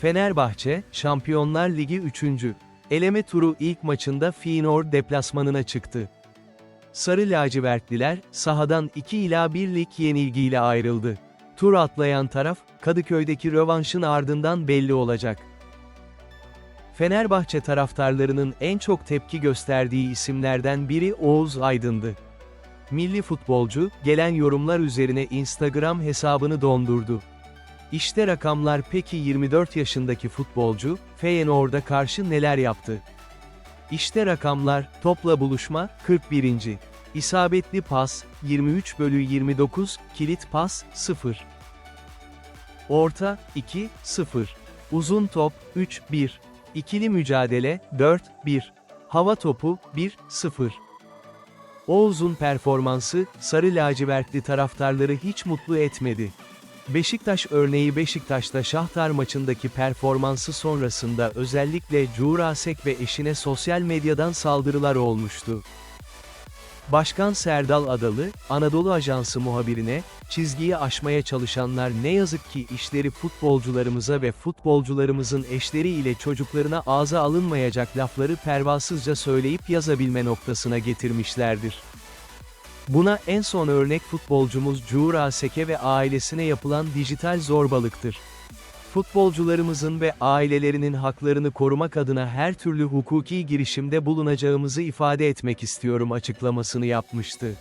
Fenerbahçe, Şampiyonlar Ligi 3. Eleme turu ilk maçında Feyenoord deplasmanına çıktı. Sarı lacivertliler, sahadan 2 ila 1 lig yenilgiyle ayrıldı. Tur atlayan taraf, Kadıköy'deki rövanşın ardından belli olacak. Fenerbahçe taraftarlarının en çok tepki gösterdiği isimlerden biri Oğuz Aydın'dı. Milli futbolcu, gelen yorumlar üzerine Instagram hesabını dondurdu. İşte rakamlar peki 24 yaşındaki futbolcu, Feyenoord'a karşı neler yaptı? İşte rakamlar, topla buluşma, 41. İsabetli pas, 23 bölü 29, kilit pas, 0. Orta, 2, 0. Uzun top, 3, 1. İkili mücadele, 4, 1. Hava topu, 1, 0. Oğuz'un performansı, sarı lacivertli taraftarları hiç mutlu etmedi. Beşiktaş örneği Beşiktaş'ta Şahtar maçındaki performansı sonrasında özellikle Curasek ve eşine sosyal medyadan saldırılar olmuştu. Başkan Serdal Adalı, Anadolu Ajansı muhabirine, çizgiyi aşmaya çalışanlar ne yazık ki işleri futbolcularımıza ve futbolcularımızın eşleri ile çocuklarına ağza alınmayacak lafları pervasızca söyleyip yazabilme noktasına getirmişlerdir. Buna en son örnek futbolcumuz Cura Seke ve ailesine yapılan dijital zorbalıktır. Futbolcularımızın ve ailelerinin haklarını korumak adına her türlü hukuki girişimde bulunacağımızı ifade etmek istiyorum açıklamasını yapmıştı.